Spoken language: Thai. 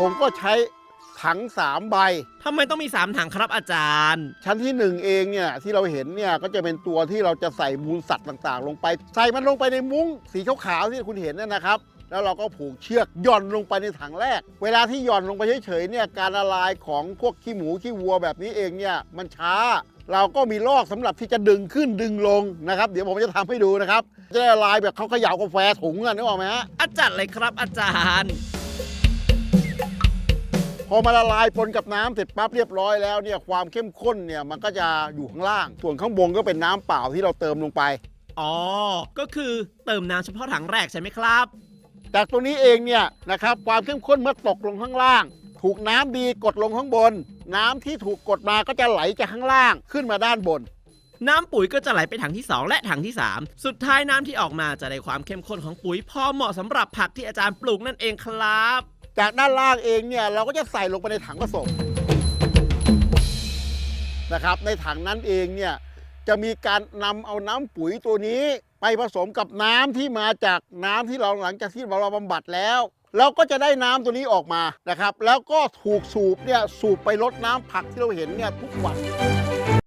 ผมก็ใช้ถังสามใบ ทำไมต้องมี 3 ถังครับอาจารย์ ชั้นที่หนึ่งเองเนี่ยที่เราเห็นเนี่ยก็จะเป็นตัวที่เราจะใส่มูลสัตว์ต่างๆ ลงไป ใส่มันลงไปในมุ้งสีขาวๆที่คุณเห็นนั่นนะครับ แล้วเราก็ผูกเชือกหย่อนลงไปในถังแรก เวลาที่หย่อนลงไปเฉยๆเนี่ยการละลายของพวกขี้หมูขี้วัวแบบนี้เองเนี่ยมันช้า เราก็มีลอกสำหรับที่จะดึงขึ้นดึงลงนะครับ เดี๋ยวผมจะทำให้ดูนะครับ จะได้ละลายแบบเขาเขย่ากาแฟถุงอะนึกออกไหมฮะ อาจารย์เลยครับอาจารย์ พอมาละลายปนกับน้ำเสร็จปั๊บเรียบร้อยแล้วเนี่ยความเข้มข้นเนี่ยมันก็จะอยู่ข้างล่าง ส่วนข้างบนก็เป็นน้ำเปล่าที่เราเติมลงไป อ๋อ ก็คือเติมน้ำเฉพาะถังแรกใช่ไหมครับ จากตัวนี้เองเนี่ยนะครับความเข้มข้นเมื่อตกลงข้างล่าง ถูกน้ำดีกดลงข้างบน น้ำที่ถูกกดมาก็จะไหลจากข้างล่างขึ้นมาด้านบนน้ำปุ๋ยก็จะไหลไปถังที่ 2 และถังที่ 3 สุดท้ายน้ำที่ออกมาจะได้ความเข้มข้นของปุ๋ยพอเหมาะสำหรับผักที่อาจารย์ปลูกนั่นเองครับ จากด้านล่างเองเนี่ยเราก็จะใส่ลงไปในถังผสมนะครับในถังนั้นเองเนี่ยจะมีการนำเอาน้ำปุ๋ยตัวนี้ ไปผสมกับน้ำที่มาจากน้ำที่เราหลังจากที่เราบำบัดแล้ว เราก็จะได้น้ำตัวนี้ออกมานะครับ แล้วก็ถูกสูบเนี่ยสูบไปลดน้ำผักที่เราเห็นเนี่ยทุกวัน